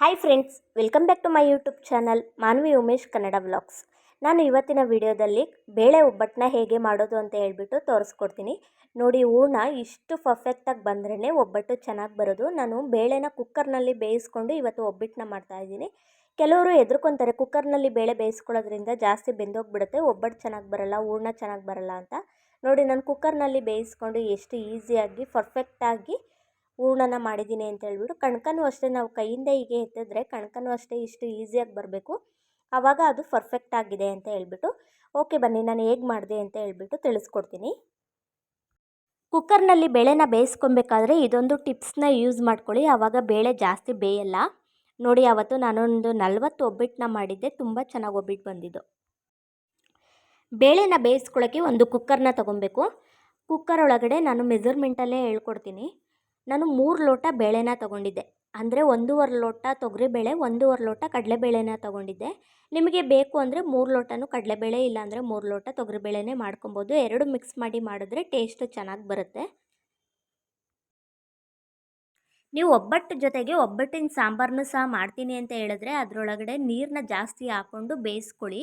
Hi friends welcome back to my YouTube channel Manvi Umesh Kannada vlogs ನಾನು ಇವತ್ತಿನ ವಿಡಿಯೋದಲ್ಲಿ ಬೇಳೆ ಒಬ್ಬಟ್ಟನ್ನ ಹೇಗೆ ಮಾಡೋದು ಅಂತ ಹೇಳ್ಬಿಟ್ಟು ತೋರಿಸ್ಕೊಡ್ತೀನಿ. ನೋಡಿ, ಹೂರ್ಣ ಇಷ್ಟು ಪರ್ಫೆಕ್ಟಾಗಿ ಬಂದ್ರೇ ಒಬ್ಬಟ್ಟು ಚೆನ್ನಾಗಿ ಬರೋದು. ನಾನು ಬೇಳೆನ ಕುಕ್ಕರ್ನಲ್ಲಿ ಬೇಯಿಸ್ಕೊಂಡು ಇವತ್ತು ಒಬ್ಬಟ್ಟನ್ನ ಮಾಡ್ತಾಯಿದ್ದೀನಿ ಕೆಲವರು ಎದ್ರುಕೊಂತಾರೆ ಕುಕ್ಕರ್ನಲ್ಲಿ ಬೇಳೆ ಬೇಯಿಸ್ಕೊಳ್ಳೋದ್ರಿಂದ ಜಾಸ್ತಿ ಬೆಂದೋಗ್ಬಿಡುತ್ತೆ, ಒಬ್ಬಟ್ಟು ಚೆನ್ನಾಗಿ ಬರಲ್ಲ, ಹೂರ್ಣ ಚೆನ್ನಾಗಿ ಬರಲ್ಲ ಅಂತ. ನೋಡಿ, ನಾನು ಕುಕ್ಕರ್ನಲ್ಲಿ ಬೇಯಿಸ್ಕೊಂಡು ಎಷ್ಟು ಈಸಿಯಾಗಿ ಪರ್ಫೆಕ್ಟಾಗಿ ಹೂರ್ಣನ ಮಾಡಿದ್ದೀನಿ ಅಂತ ಹೇಳ್ಬಿಟ್ಟು ಕಣ್ಕನೂ ಅಷ್ಟೇ ನಾವು ಕೈಯಿಂದ ಹೀಗೆ ಎತ್ತಿದ್ರೆ ಕಣ್ಕನೂ ಅಷ್ಟೇ ಇಷ್ಟು ಈಸಿಯಾಗಿ ಬರಬೇಕು. ಆವಾಗ ಅದು ಪರ್ಫೆಕ್ಟ್ ಆಗಿದೆ ಅಂತ ಹೇಳ್ಬಿಟ್ಟು, ಓಕೆ ಬನ್ನಿ, ನಾನು ಹೇಗೆ ಮಾಡಿದೆ ಅಂತ ಹೇಳ್ಬಿಟ್ಟು ತಿಳಿಸ್ಕೊಡ್ತೀನಿ. ಕುಕ್ಕರ್ನಲ್ಲಿ ಬೇಳೆನ ಬೇಯಿಸ್ಕೊಬೇಕಾದ್ರೆ ಇದೊಂದು ಟಿಪ್ಸ್ನ ಯೂಸ್ ಮಾಡ್ಕೊಳ್ಳಿ. ಆವಾಗ ಬೇಳೆ ಜಾಸ್ತಿ ಬೇಯಲ್ಲ. ನೋಡಿ, ಅವತ್ತು ನಾನೊಂದು ನಲ್ವತ್ತು ಒಬ್ಬಿಟ್ಟನ್ನ ಮಾಡಿದ್ದೆ. ತುಂಬ ಚೆನ್ನಾಗಿ ಒಬ್ಬಿಟ್ಟು ಬಂದಿದ್ದು. ಬೇಳೆನ ಬೇಯಿಸ್ಕೊಳ್ಳೋಕ್ಕೆ ಒಂದು ಕುಕ್ಕರ್ನ ತೊಗೊಬೇಕು. ಕುಕ್ಕರ್ ಒಳಗಡೆ ನಾನು ಮೆಜರ್ಮೆಂಟಲ್ಲೇ ಹೇಳ್ಕೊಡ್ತೀನಿ. ನಾನು ಮೂರು ಲೋಟ ಬೇಳೆನ ತೊಗೊಂಡಿದ್ದೆ. ಅಂದರೆ ಒಂದೂವರೆ ಲೋಟ ತೊಗರಿಬೇಳೆ, ಒಂದೂವರೆ ಲೋಟ ಕಡಲೆಬೇಳೆನ ತೊಗೊಂಡಿದ್ದೆ. ನಿಮಗೆ ಬೇಕು ಅಂದರೆ ಮೂರು ಲೋಟನೂ ಕಡಲೆಬೇಳೆ ಇಲ್ಲಾಂದರೆ ಮೂರು ಲೋಟ ತೊಗರಿಬೇಳೆನೇ ಮಾಡ್ಕೊಬೋದು. ಎರಡು ಮಿಕ್ಸ್ ಮಾಡಿ ಮಾಡಿದ್ರೆ ಟೇಸ್ಟು ಚೆನ್ನಾಗಿ ಬರುತ್ತೆ. ನೀವು ಒಬ್ಬಟ್ಟು ಜೊತೆಗೆ ಒಬ್ಬಟ್ಟಿನ ಸಾಂಬಾರನ್ನು ಸಹ ಮಾಡ್ತೀನಿ ಅಂತ ಹೇಳಿದ್ರೆ ಅದರೊಳಗಡೆ ನೀರನ್ನ ಜಾಸ್ತಿ ಹಾಕ್ಕೊಂಡು ಬೇಯಿಸ್ಕೊಳ್ಳಿ.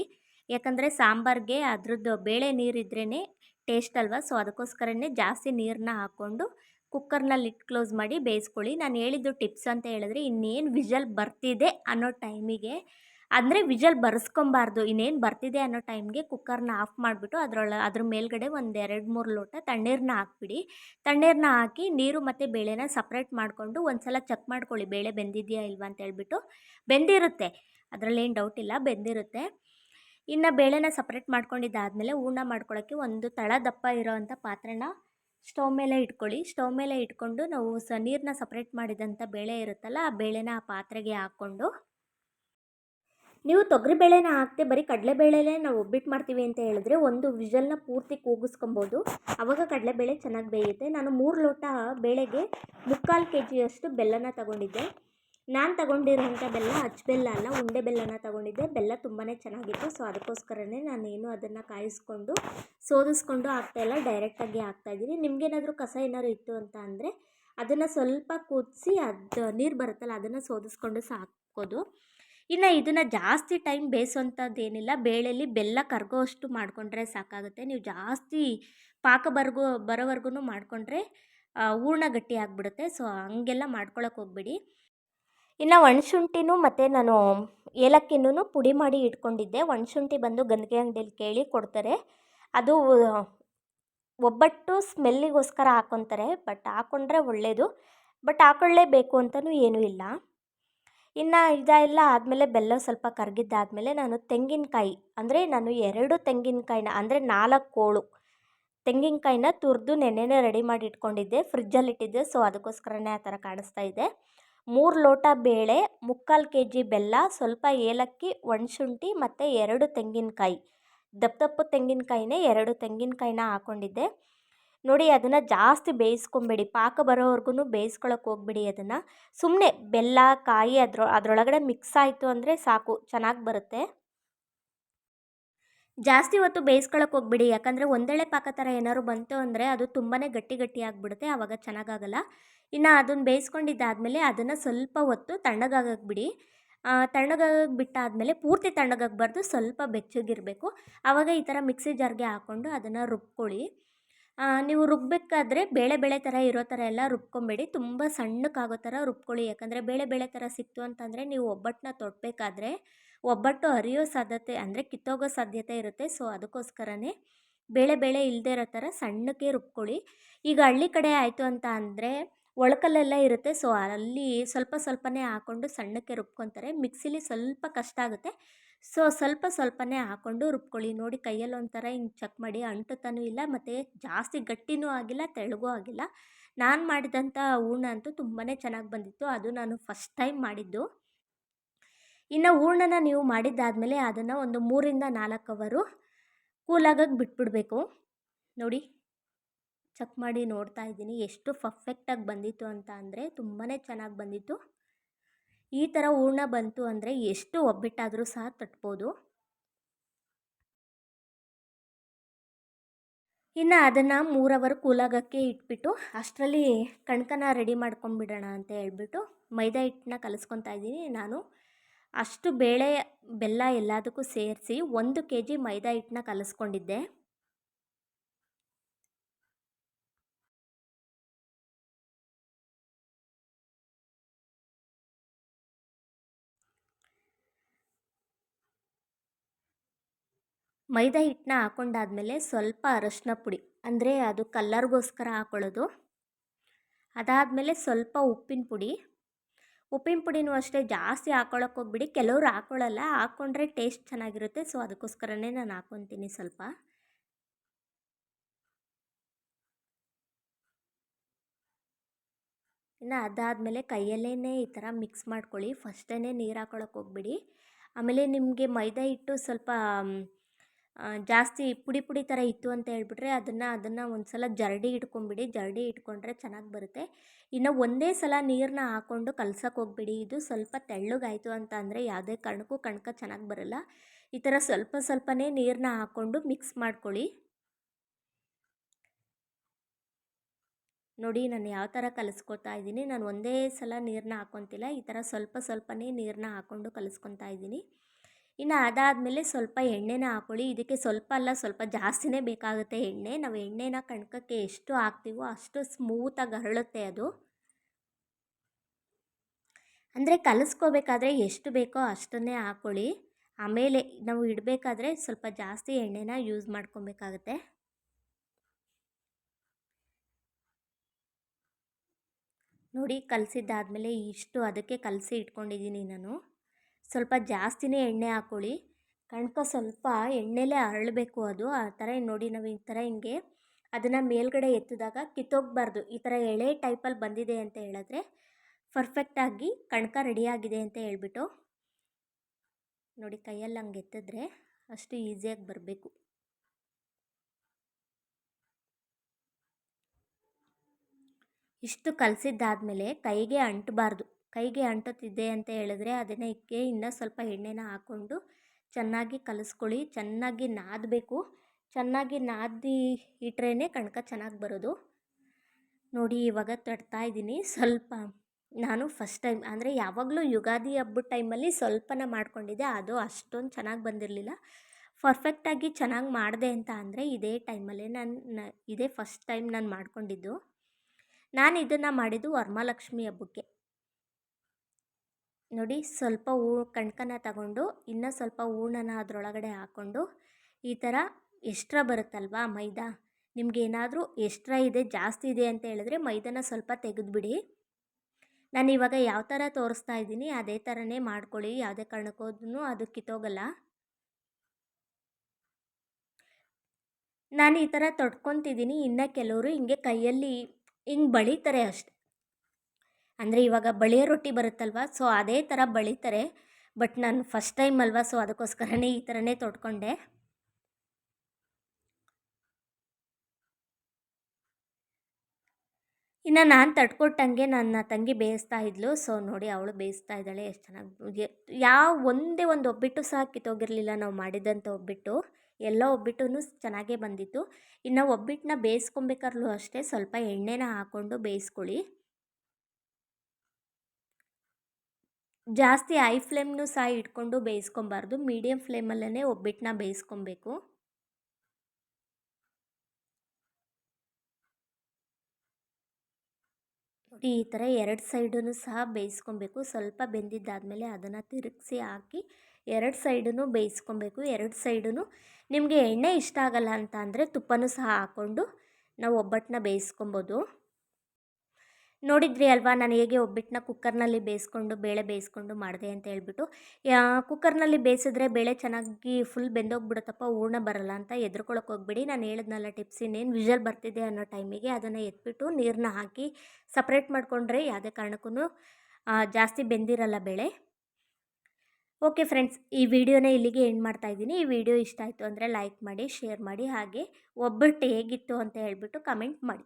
ಯಾಕಂದರೆ ಸಾಂಬಾರಿಗೆ ಅದ್ರದ್ದು ಬೇಳೆ ನೀರಿದ್ರೇ ಟೇಸ್ಟ್ ಅಲ್ವಾ? ಸೊ ಅದಕ್ಕೋಸ್ಕರನೇ ಜಾಸ್ತಿ ನೀರನ್ನ ಹಾಕ್ಕೊಂಡು ಕುಕ್ಕರ್ನ ಲಿಡ್ ಕ್ಲೋಸ್ ಮಾಡಿ ಬೇಯಿಸ್ಕೊಳ್ಳಿ. ನಾನು ಹೇಳಿದ್ದು ಟಿಪ್ಸ್ ಅಂತ ಹೇಳಿದ್ರೆ ಇನ್ನೇನು ವಿಜಲ್ ಬರ್ತಿದೆ ಅನ್ನೋ ಟೈಮಿಗೆ, ಅಂದರೆ ವಿಜಲ್ ಬರ್ಸ್ಕೊಬಾರ್ದು, ಇನ್ನೇನು ಬರ್ತಿದೆ ಅನ್ನೋ ಟೈಮ್ಗೆ ಕುಕ್ಕರ್ನ ಆಫ್ ಮಾಡಿಬಿಟ್ಟು ಅದರೊಳ, ಅದ್ರ ಮೇಲ್ಗಡೆ ಒಂದು ಎರಡು ಮೂರು ಲೋಟ ತಣ್ಣೀರನ್ನ ಹಾಕ್ಬಿಡಿ. ತಣ್ಣೀರನ್ನ ಹಾಕಿ ನೀರು ಮತ್ತು ಬೇಳೆನ ಸಪ್ರೇಟ್ ಮಾಡಿಕೊಂಡು ಒಂದು ಸಲ ಚೆಕ್ ಮಾಡ್ಕೊಳ್ಳಿ, ಬೇಳೆ ಬೆಂದಿದೆಯಾ ಇಲ್ವಾ ಅಂತ ಹೇಳ್ಬಿಟ್ಟು. ಬೆಂದಿರುತ್ತೆ, ಅದರಲ್ಲೇನು ಡೌಟ್ ಇಲ್ಲ, ಬೆಂದಿರುತ್ತೆ. ಇನ್ನು ಬೇಳೆನ ಸಪ್ರೇಟ್ ಮಾಡ್ಕೊಂಡಿದ್ದಾದಮೇಲೆ ಹೂರ್ಣ ಮಾಡ್ಕೊಳ್ಳೋಕ್ಕೆ ಒಂದು ತಳ ದಪ್ಪ ಇರೋವಂಥ ಪಾತ್ರೆನ ಸ್ಟವ್ ಮೇಲೆ ಇಟ್ಕೊಳ್ಳಿ. ಸ್ಟವ್ ಮೇಲೆ ಇಟ್ಕೊಂಡು ನಾವು ಸ ನೀರನ್ನ ಸಪ್ರೇಟ್ ಮಾಡಿದಂಥ ಬೇಳೆ ಇರುತ್ತಲ್ಲ, ಆ ಬೇಳೆನ ಆ ಪಾತ್ರೆಗೆ ಹಾಕ್ಕೊಂಡು ನೀವು ತೊಗರಿ ಬೇಳೆನ ಹಾಕ್ತೆ ಬರೀ ಕಡಲೆಬೇಳೆಲೇ ನಾವು ಒಬ್ಬಿಟ್ಟು ಮಾಡ್ತೀವಿ ಅಂತ ಹೇಳಿದ್ರೆ ಒಂದು ವಿಜಲ್ನ ಪೂರ್ತಿ ಕೂಗಿಸ್ಕೊಬೋದು. ಆವಾಗ ಕಡಲೆಬೇಳೆ ಚೆನ್ನಾಗಿ ಬೇಯುತ್ತೆ. ನಾನು ಮೂರು ಲೋಟ ಬೇಳೆಗೆ ಮುಕ್ಕಾಲು ಕೆ ಜಿಯಷ್ಟು ಬೆಲ್ಲನ ತಗೊಂಡಿದ್ದೆ. ನಾನು ತಗೊಂಡಿರೋಂಥ ಬೆಲ್ಲ ಅಚ್ಚ ಬೆಲ್ಲ ಅಲ್ಲ, ಉಂಡೆ ಬೆಲ್ಲನ ತಗೊಂಡಿದ್ದೆ. ಬೆಲ್ಲ ತುಂಬಾ ಚೆನ್ನಾಗಿತ್ತು. ಸೊ ಅದಕ್ಕೋಸ್ಕರನೇ ನಾನೇನು ಅದನ್ನು ಕಾಯಿಸ್ಕೊಂಡು, ಸೋದಿಸ್ಕೊಂಡು ಆಗ್ತಾಯಿಲ್ಲ ಡೈರೆಕ್ಟಾಗಿ ಹಾಕ್ತಾಯಿದ್ದೀನಿ ನಿಮಗೇನಾದರೂ ಕಸ ಏನಾದ್ರು ಇತ್ತು ಅಂತ ಅಂದರೆ, ಅದನ್ನು ಸ್ವಲ್ಪ ಕುದಿಸಿ ಅದು ನೀರು ಬರುತ್ತಲ್ಲ, ಅದನ್ನು ಸೋದಿಸ್ಕೊಂಡು ಸಾಕೋದು ಇನ್ನು ಇದನ್ನು ಜಾಸ್ತಿ ಟೈಮ್ ಬೇಯಿಸೋವಂಥದ್ದು ಏನಿಲ್ಲ. ಬೇಳೆಯಲ್ಲಿ ಬೆಲ್ಲ ಕರ್ಗೋ ಅಷ್ಟು ಮಾಡಿಕೊಂಡ್ರೆ ಸಾಕಾಗುತ್ತೆ. ನೀವು ಜಾಸ್ತಿ ಪಾಕ ಬರ್ಗೋ ಬರೋವರೆಗೂ ಮಾಡಿಕೊಂಡ್ರೆ ಹೂರ್ಣ ಗಟ್ಟಿ ಆಗಿಬಿಡುತ್ತೆ. ಸೊ ಹಂಗೆಲ್ಲ ಮಾಡ್ಕೊಳಕ್ಕೆ ಹೋಗ್ಬೇಡಿ. ಇನ್ನು ಒಣಶುಂಠಿನೂ ಮತ್ತು ನಾನು ಏಲಕ್ಕಿನೂ ಪುಡಿ ಮಾಡಿ ಇಟ್ಕೊಂಡಿದ್ದೆ. ಒಣಶುಂಠಿ ಬಂದು ಗಂಧಿಗೆ ಅಂಗಡಿಯಲ್ಲಿ ಕೇಳಿ ಕೊಡ್ತಾರೆ. ಅದು ಒಬ್ಬಟ್ಟು ಸ್ಮೆಲ್ಲಿಗೋಸ್ಕರ ಹಾಕ್ಕೊತಾರೆ ಬಟ್ ಹಾಕ್ಕೊಂಡ್ರೆ ಒಳ್ಳೆಯದು ಬಟ್ ಹಾಕ್ಕೊಳ್ಳೇಬೇಕು ಅಂತಲೂ ಏನೂ ಇಲ್ಲ. ಇನ್ನು ಇದೆಲ್ಲ ಆದಮೇಲೆ ಬೆಲ್ಲ ಸ್ವಲ್ಪ ಕರಗಿದ್ದಾದಮೇಲೆ ನಾನು ತೆಂಗಿನಕಾಯಿ, ಅಂದರೆ ನಾನು ಎರಡು ತೆಂಗಿನಕಾಯಿನ, ಅಂದರೆ ನಾಲ್ಕು ಕೋಳು ತೆಂಗಿನಕಾಯಿನ ತುರಿದು ನೆನೆನೇ ರೆಡಿ ಮಾಡಿ ಇಟ್ಕೊಂಡಿದ್ದೆ. ಫ್ರಿಜ್ಜಲ್ಲಿ ಇಟ್ಟಿದ್ದೆ ಸೊ ಅದಕ್ಕೋಸ್ಕರನೇ ಆ ಥರ ಕಾಣಿಸ್ತಾ ಇದೆ. ಮೂರು ಲೋಟ ಬೇಳೆ, ಮುಕ್ಕಾಲು ಕೆ ಜಿ ಬೆಲ್ಲ, ಸ್ವಲ್ಪ ಏಲಕ್ಕಿ ಒಣಶುಂಠಿ ಮತ್ತು ಎರಡು ತೆಂಗಿನಕಾಯಿ. ದಪ್ಪ ದಪ್ಪ ತೆಂಗಿನಕಾಯಿನೇ ಎರಡು ತೆಂಗಿನಕಾಯಿನ ಹಾಕ್ಕೊಂಡಿದ್ದೆ ನೋಡಿ, ಅದನ್ನು ಜಾಸ್ತಿ ಬೇಯಿಸ್ಕೊಬೇಡಿ. ಪಾಕ ಬರೋವರೆಗೂ ಬೇಯಿಸ್ಕೊಳಕ್ಕೆ ಹೋಗ್ಬಿಡಿ ಅದನ್ನು. ಸುಮ್ಮನೆ ಬೆಲ್ಲ, ಕಾಯಿ ಅದ್ರ, ಅದರೊಳಗಡೆ ಮಿಕ್ಸ್ ಆಯಿತು ಅಂದರೆ ಸಾಕು. ಚೆನ್ನಾಗಿ ಬರುತ್ತೆ. ಜಾಸ್ತಿ ಹೊತ್ತು ಬೇಯಿಸ್ಕೊಳಕ್ಕೆ ಹೋಗ್ಬಿಡಿ. ಯಾಕಂದರೆ ಒಂದೇಳೆ ಪಾಕ ಥರ ಏನಾದ್ರು ಬಂತು ಅಂದರೆ ಅದು ತುಂಬಾ ಗಟ್ಟಿ ಗಟ್ಟಿ ಆಗಿಬಿಡುತ್ತೆ ಆವಾಗ ಚೆನ್ನಾಗಾಗಲ್ಲ. ಇನ್ನು ಅದನ್ನು ಬೇಯಿಸ್ಕೊಂಡಿದ್ದಾದಮೇಲೆ ಅದನ್ನು ಸ್ವಲ್ಪ ಹೊತ್ತು ತಣ್ಣಗಾಗಕ್ಕೆ ಬಿಡಿ ಬಿಟ್ಟಾದಮೇಲೆ ಪೂರ್ತಿ ತಣ್ಣಗಾಗಬಾರ್ದು, ಸ್ವಲ್ಪ ಬೆಚ್ಚಗಿರಬೇಕು. ಆವಾಗ ಈ ಥರ ಮಿಕ್ಸಿ ಜಾರ್ಗೆ ಹಾಕ್ಕೊಂಡು ಅದನ್ನು ರುಬ್ಕೊಳ್ಳಿ. ನೀವು ರುಬ್ಬಬೇಕಾದ್ರೆ ಬೇಳೆ ಬೇಳೆ ಥರ ಇರೋ ಥರ ಎಲ್ಲ ರುಬ್ಕೊಬೇಡಿ. ತುಂಬ ಸಣ್ಣಕ್ಕಾಗೋ ಥರ ರುಬ್ಕೊಳ್ಳಿ. ಯಾಕಂದರೆ ಬೇಳೆ ಬೇಳೆ ಥರ ಸಿಕ್ತು ಅಂತಂದರೆ ನೀವು ಒಬ್ಬಟ್ಟನ್ನ ತೊಟ್ಟಬೇಕಾದ್ರೆ ಒಬ್ಬಟ್ಟು ಹರಿಯೋ ಸಾಧ್ಯತೆ ಅಂದರೆ ಕಿತ್ತೋಗೋ ಸಾಧ್ಯತೆ ಇರುತ್ತೆ. ಸೊ, ಅದಕ್ಕೋಸ್ಕರನೇ ಬೇಳೆ ಬೇಳೆ ಇಲ್ಲದೆ ಇರೋ ಥರ ಸಣ್ಣಕ್ಕೆ ರುಬ್ಕೊಳ್ಳಿ. ಈಗ ಹಳ್ಳಿ ಕಡೆ ಆಯಿತು ಅಂತ ಅಂದರೆ ಒಳಕಲ್ಲೆಲ್ಲ ಇರುತ್ತೆ. ಸೊ, ಅಲ್ಲಿ ಸ್ವಲ್ಪ ಸ್ವಲ್ಪನೇ ಹಾಕ್ಕೊಂಡು ಸಣ್ಣಕ್ಕೆ ರುಬ್ಕೊತಾರೆ. ಮಿಕ್ಸಿಲಿ ಸ್ವಲ್ಪ ಕಷ್ಟ ಆಗುತ್ತೆ. ಸೊ, ಸ್ವಲ್ಪ ಸ್ವಲ್ಪನೇ ಹಾಕ್ಕೊಂಡು ರುಬ್ಕೊಳ್ಳಿ. ನೋಡಿ ಕೈಯಲ್ಲಿ ಒಂಥರ ಹಿಂಗೆ ಚೆಕ್ ಮಾಡಿ ಅಂಟುತ್ತಾನೂ ಇಲ್ಲ, ಮತ್ತು ಜಾಸ್ತಿ ಗಟ್ಟಿನೂ ಆಗಿಲ್ಲ ತೆಳ್ಳಗೂ ಆಗಿಲ್ಲ. ನಾನು ಮಾಡಿದಂಥ ಹೂರ್ಣ ಅಂತೂ ತುಂಬಾ ಚೆನ್ನಾಗಿ ಬಂದಿತ್ತು. ಅದು ನಾನು ಫಸ್ಟ್ ಟೈಮ್ ಮಾಡಿದ್ದು. ಇನ್ನು ಹೂರ್ಣನ ನೀವು ಮಾಡಿದ್ದಾದಮೇಲೆ ಅದನ್ನು ಒಂದು ಮೂರಿಂದ ನಾಲ್ಕು ಅವರು ಕೂಲಾಗಕ್ಕೆ ಬಿಟ್ಬಿಡಬೇಕು. ನೋಡಿ ಚೆಕ್ ಮಾಡಿ ನೋಡ್ತಾ ಇದ್ದೀನಿ. ಎಷ್ಟು ಪರ್ಫೆಕ್ಟಾಗಿ ಬಂದಿತ್ತು ಅಂತ ಅಂದರೆ ತುಂಬಾ ಚೆನ್ನಾಗಿ ಬಂದಿತ್ತು. ಈ ಥರ ಹೂರ್ಣ ಬಂತು ಅಂದರೆ ಎಷ್ಟು ಒಬ್ಬಿಟ್ಟಾದರೂ ಸಹ ತಟ್ಬೋದು. ಇನ್ನು ಅದನ್ನು ಮೂರು ಅವರ್ ಕೂಲಾಗಕ್ಕೆ ಇಟ್ಬಿಟ್ಟು ಅಷ್ಟರಲ್ಲಿ ಕಣ್ಕನ ರೆಡಿ ಮಾಡ್ಕೊಂಬಿಡೋಣ ಅಂತ ಹೇಳ್ಬಿಟ್ಟು ಮೈದಾ ಹಿಟ್ಟನ್ನ ಕಲಿಸ್ಕೊತಾ ಇದ್ದೀನಿ ನಾನು. ಅಷ್ಟು ಬೇಳೆ, ಬೆಲ್ಲ ಎಲ್ಲದಕ್ಕೂ ಸೇರಿಸಿ ಒಂದು ಕೆ ಜಿ ಮೈದಾ ಹಿಟ್ಟನ್ನ ಕಲಸ್ಕೊಂಡಿದ್ದೆ. ಮೈದಾ ಹಿಟ್ಟನ್ನ ಹಾಕೊಂಡಾದ್ಮೇಲೆ ಸ್ವಲ್ಪ ಅರಶಿನ ಪುಡಿ, ಅಂದರೆ ಅದು ಕಲ್ಲರ್ಗೋಸ್ಕರ ಹಾಕೊಳ್ಳೋದು. ಅದಾದಮೇಲೆ ಸ್ವಲ್ಪ ಉಪ್ಪಿನ ಪುಡಿ. ಉಪ್ಪಿನ ಪುಡಿನೂ ಅಷ್ಟೇ ಜಾಸ್ತಿ ಹಾಕೊಳ್ಳೋಕೆ ಹೋಗ್ಬಿಡಿ. ಕೆಲವರು ಹಾಕೊಳ್ಳಲ್ಲ ಹಾಕ್ಕೊಂಡ್ರೆ ಟೇಸ್ಟ್ ಚೆನ್ನಾಗಿರುತ್ತೆ. ಸೊ ಅದಕ್ಕೋಸ್ಕರನೇ ನಾನು ಹಾಕ್ಕೊತೀನಿ ಸ್ವಲ್ಪ. ಇನ್ನು ಅದಾದಮೇಲೆ ಕೈಯಲ್ಲೇ ಈ ಥರ ಮಿಕ್ಸ್ ಮಾಡ್ಕೊಳ್ಳಿ. ಫಸ್ಟೇ ನೀರು ಹಾಕೊಳ್ಳೋಕೆ ಹೋಗ್ಬಿಡಿ. ಆಮೇಲೆ ನಿಮಗೆ ಮೈದಾ ಹಿಟ್ಟು ಸ್ವಲ್ಪ ಜಾಸ್ತಿ ಪುಡಿ ಪುಡಿ ಥರ ಇತ್ತು ಅಂತ ಹೇಳ್ಬಿಟ್ರೆ ಅದನ್ನು ಅದನ್ನು ಒಂದು ಸಲ ಜರಡಿ ಇಟ್ಕೊಂಬಿಡಿ ಜರಡಿ ಇಟ್ಕೊಂಡ್ರೆ ಚೆನ್ನಾಗಿ ಬರುತ್ತೆ. ಇನ್ನು ಒಂದೇ ಸಲ ನೀರನ್ನ ಹಾಕ್ಕೊಂಡು ಕಲ್ಸಕ್ಕೆ ಹೋಗ್ಬಿಡಿ. ಇದು ಸ್ವಲ್ಪ ತೆಳ್ಳಗಾಯಿತು ಅಂತ ಅಂದರೆ ಯಾವುದೇ ಕಾರಣಕ್ಕೂ ಕಣಕ ಚೆನ್ನಾಗಿ ಬರಲ್ಲ. ಈ ಥರ ಸ್ವಲ್ಪ ಸ್ವಲ್ಪನೇ ನೀರನ್ನ ಹಾಕ್ಕೊಂಡು ಮಿಕ್ಸ್ ಮಾಡ್ಕೊಳ್ಳಿ. ನೋಡಿ ನಾನು ಯಾವ ಥರ ಕಲಿಸ್ಕೊತಾ ಇದ್ದೀನಿ. ನಾನು ಒಂದೇ ಸಲ ನೀರನ್ನ ಹಾಕ್ಕೊತಿಲ್ಲ ಈ ಥರ ಸ್ವಲ್ಪ ಸ್ವಲ್ಪನೇ ನೀರನ್ನ ಹಾಕ್ಕೊಂಡು ಕಲಿಸ್ಕೊತಾ ಇದ್ದೀನಿ. ಇನ್ನು ಅದಾದಮೇಲೆ ಸ್ವಲ್ಪ ಎಣ್ಣೆನ ಹಾಕ್ಕೊಳ್ಳಿ ಇದಕ್ಕೆ ಸ್ವಲ್ಪ ಅಲ್ಲ, ಸ್ವಲ್ಪ ಜಾಸ್ತಿನೇ ಬೇಕಾಗುತ್ತೆ ಎಣ್ಣೆ. ನಾವು ಎಣ್ಣೆನ ಕಣ್ಕಕ್ಕೆ ಎಷ್ಟು ಹಾಕ್ತೀವೋ ಅಷ್ಟು ಸ್ಮೂತಾಗಿ ಅರಳುತ್ತೆ ಅದು. ಅಂದರೆ ಕಲಿಸ್ಕೋಬೇಕಾದ್ರೆ ಎಷ್ಟು ಬೇಕೋ ಅಷ್ಟನ್ನೇ ಹಾಕೊಳ್ಳಿ. ಆಮೇಲೆ ನಾವು ಇಡಬೇಕಾದ್ರೆ ಸ್ವಲ್ಪ ಜಾಸ್ತಿ ಎಣ್ಣೆನ ಯೂಸ್ ಮಾಡ್ಕೊಬೇಕಾಗುತ್ತೆ. ನೋಡಿ, ಕಲಸಿದ್ದಾದಮೇಲೆ ಇಷ್ಟು ಅದಕ್ಕೆ ಕಲಸಿ ಇಟ್ಕೊಂಡಿದ್ದೀನಿ ನಾನು. ಸ್ವಲ್ಪ ಜಾಸ್ತಿನೇ ಎಣ್ಣೆ ಹಾಕ್ಕೊಳ್ಳಿ ಕಣ್ಕ ಸ್ವಲ್ಪ ಎಣ್ಣೆಲೇ ಅರಳಬೇಕು ಅದು. ಆ ಥರ ನೋಡಿ ನಾವು ಈ ಥರ ಹಿಂಗೆ ಅದನ್ನು ಮೇಲ್ಗಡೆ ಎತ್ತಿದಾಗ ಕಿತ್ತೋಗಬಾರ್ದು. ಈ ಥರ ಎಳೆ ಟೈಪಲ್ಲಿ ಬಂದಿದೆ ಅಂತ ಹೇಳಿದ್ರೆ ಪರ್ಫೆಕ್ಟಾಗಿ ಕಣ್ಕ ರೆಡಿಯಾಗಿದೆ ಅಂತ ಹೇಳ್ಬಿಟ್ಟು ನೋಡಿ ಕೈಯಲ್ಲಿ ಹಂಗೆ ಎತ್ತಿದ್ರೆ ಅಷ್ಟು ಈಸಿಯಾಗಿ ಬರಬೇಕು. ಇಷ್ಟು ಕಲಸಿದ್ದಾದಮೇಲೆ ಕೈಗೆ ಅಂಟಬಾರ್ದು. ಕೈಗೆ ಅಂಟುತ್ತಿದೆ ಅಂತ ಹೇಳಿದ್ರೆ ಅದನ್ನು ಇಕ್ಕೆ ಇನ್ನೂ ಸ್ವಲ್ಪ ಎಣ್ಣೆನ ಹಾಕ್ಕೊಂಡು ಚೆನ್ನಾಗಿ ಕಲಿಸ್ಕೊಳ್ಳಿ. ಚೆನ್ನಾಗಿ ನಾದಬೇಕು. ಚೆನ್ನಾಗಿ ನಾದಿ ಇಟ್ರೇ ಕಣಕ ಚೆನ್ನಾಗಿ ಬರೋದು. ನೋಡಿ, ಇವಾಗ ತಡ್ತಾ ಇದ್ದೀನಿ. ಸ್ವಲ್ಪ ನಾನು ಫಸ್ಟ್ ಟೈಮ್ ಅಂದರೆ ಯಾವಾಗಲೂ ಯುಗಾದಿ ಹಬ್ಬದ ಟೈಮಲ್ಲಿ ಸ್ವಲ್ಪನ ಮಾಡ್ಕೊಂಡಿದ್ದೆ. ಅದು ಅಷ್ಟೊಂದು ಚೆನ್ನಾಗಿ ಬಂದಿರಲಿಲ್ಲ. ಪರ್ಫೆಕ್ಟಾಗಿ ಚೆನ್ನಾಗಿ ಮಾಡಿದೆ ಅಂತ ಅಂದರೆ ಇದೇ ಟೈಮಲ್ಲೇ ನಾನು ಇದೇ ಫಸ್ಟ್ ಟೈಮ್ ನಾನು ಮಾಡ್ಕೊಂಡಿದ್ದು. ನಾನು ಇದನ್ನು ಮಾಡಿದ್ದು ವರಮಹಾಲಕ್ಷ್ಮಿ ಹಬ್ಬಕ್ಕೆ. ನೋಡಿ ಸ್ವಲ್ಪ ಹೂ ಕಣ್ಕನ ತಗೊಂಡು, ಇನ್ನೂ ಸ್ವಲ್ಪ ಹೂರ್ಣನ ಅದರೊಳಗಡೆ ಹಾಕ್ಕೊಂಡು ಈ ಥರ ಎಕ್ಸ್ಟ್ರಾ ಬರುತ್ತಲ್ವಾ ಮೈದಾ? ನಿಮ್ಗೆ ಏನಾದರೂ ಎಕ್ಸ್ಟ್ರಾ ಇದೆ, ಜಾಸ್ತಿ ಇದೆ ಅಂತ ಹೇಳಿದ್ರೆ ಮೈದಾನ ಸ್ವಲ್ಪ ತೆಗೆದುಬಿಡಿ. ನಾನು ಇವಾಗ ಯಾವ ಥರ ತೋರಿಸ್ತಾ ಇದ್ದೀನಿ ಅದೇ ಥರನೇ ಮಾಡ್ಕೊಳ್ಳಿ, ಯಾವುದೇ ಕಾರಣಕ್ಕೋದ್ರೂ ಅದು ಕಿತ್ತೋಗಲ್ಲ. ನಾನು ಈ ಥರ ತೊಡ್ಕೊತಿದ್ದೀನಿ ಇನ್ನು ಕೆಲವರು ಹಿಂಗೆ ಕೈಯಲ್ಲಿ ಹಿಂಗೆ ಬಳಿತಾರೆ ಅಷ್ಟೆ. ಅಂದರೆ ಇವಾಗ ಬಳಿಯೋ ರೊಟ್ಟಿ ಬರುತ್ತಲ್ವ? ಸೊ ಅದೇ ಥರ ಬಳಿತಾರೆ. ಬಟ್ ನಾನು ಫಸ್ಟ್ ಟೈಮ್ ಅಲ್ವಾ? ಸೊ ಅದಕ್ಕೋಸ್ಕರನೇ ಈ ಥರನೇ ತೊಡ್ಕೊಂಡೆ. ಇನ್ನು ನಾನು ತಟ್ಕೊಟ್ಟಂಗೆ ನನ್ನ ತಂಗಿ ಬೇಯಿಸ್ತಾ ಇದ್ಲು. ಸೊ ನೋಡಿ ಅವಳು ಬೇಯಿಸ್ತಾ ಇದ್ದಾಳೆ. ಎಷ್ಟು ಚೆನ್ನಾಗಿ ಯಾವ ಒಂದೇ ಒಂದು ಒಬ್ಬಿಟ್ಟು ಸಹ ಕಿತ್ತೋಗಿರಲಿಲ್ಲ ನಾವು ಮಾಡಿದಂಥ ಒಬ್ಬಿಟ್ಟು. ಎಲ್ಲ ಒಬ್ಬಿಟ್ಟು ಚೆನ್ನಾಗೇ ಬಂದಿತ್ತು. ಇನ್ನು ಒಬ್ಬಿಟ್ಟನ್ನ ಬೇಯಿಸ್ಕೊಬೇಕಾದ್ರೂ ಅಷ್ಟೇ ಸ್ವಲ್ಪ ಎಣ್ಣೆನ ಹಾಕ್ಕೊಂಡು ಬೇಯಿಸ್ಕೊಳ್ಳಿ. ಜಾಸ್ತಿ ಐ ಫ್ಲೇಮ್ನು ಸಹ ಇಟ್ಕೊಂಡು ಬೇಯಿಸ್ಕೊಬಾರ್ದು. ಮೀಡಿಯಮ್ ಫ್ಲೇಮಲ್ಲೇ ಒಬ್ಬಟ್ಟನ್ನ ಬೇಯಿಸ್ಕೊಬೇಕು. ನೋಡಿ ಈ ಥರ ಎರಡು ಸೈಡೂ ಸಹ ಬೇಯಿಸ್ಕೊಬೇಕು. ಸ್ವಲ್ಪ ಬೆಂದಿದ್ದಾದಮೇಲೆ ಅದನ್ನು ತಿರುಗಿಸಿ ಹಾಕಿ ಎರಡು ಸೈಡೂ ಬೇಯಿಸ್ಕೊಬೇಕು. ಎರಡು ಸೈಡೂ ನಿಮಗೆ ಎಣ್ಣೆ ಇಷ್ಟ ಆಗಲ್ಲ ಅಂತ ಅಂದರೆ ತುಪ್ಪನೂ ಸಹ ಹಾಕ್ಕೊಂಡು ನಾವು ಒಬ್ಬಟ್ಟನ್ನ ಬೇಯಿಸ್ಕೊಬೋದು. ನೋಡಿದ್ರಿ ಅಲ್ವಾ, ನಾನು ಹೇಗೆ ಒಬ್ಬಿಟ್ಟನ್ನ ಕುಕ್ಕರ್ನಲ್ಲಿ ಬೇಯಿಸ್ಕೊಂಡು, ಬೇಳೆ ಬೇಯಿಸ್ಕೊಂಡು ಮಾಡಿದೆ ಅಂತ ಹೇಳ್ಬಿಟ್ಟು. ಕುಕ್ಕರ್ನಲ್ಲಿ ಬೇಯಿಸಿದ್ರೆ ಬೇಳೆ ಚೆನ್ನಾಗಿ ಫುಲ್ ಬೆಂದೋಗ್ಬಿಡುತ್ತಪ್ಪ, ಹೂರ್ಣ ಬರಲ್ಲ ಅಂತ ಎದ್ರುಕೊಳಕ್ಕೆ ಹೋಗ್ಬಿಡಿ. ನಾನು ಹೇಳಿದ್ನಲ್ಲ ಟಿಪ್ಸ್ ಇನ್ನೇನು ವಿಷಲ್ ಬರ್ತಿದೆ ಅನ್ನೋ ಟೈಮಿಗೆ ಅದನ್ನು ಎತ್ಬಿಟ್ಟು ನೀರನ್ನ ಹಾಕಿ ಸಪ್ರೇಟ್ ಮಾಡಿಕೊಂಡ್ರೆ ಯಾವುದೇ ಕಾರಣಕ್ಕೂ ಜಾಸ್ತಿ ಬೆಂದಿರಲ್ಲ ಬೇಳೆ. ಓಕೆ ಫ್ರೆಂಡ್ಸ್ ಈ ವಿಡಿಯೋನ ಇಲ್ಲಿಗೆ ಎಂಡ್ ಮಾಡ್ತಾ ಇದ್ದೀನಿ. ಈ ವಿಡಿಯೋ ಇಷ್ಟ ಆಯಿತು ಅಂದರೆ ಲೈಕ್ ಮಾಡಿ ಶೇರ್ ಮಾಡಿ, ಹಾಗೆ ಒಬ್ಬಟ್ಟು ಹೇಗಿತ್ತು ಅಂತ ಹೇಳ್ಬಿಟ್ಟು ಕಮೆಂಟ್ ಮಾಡಿ.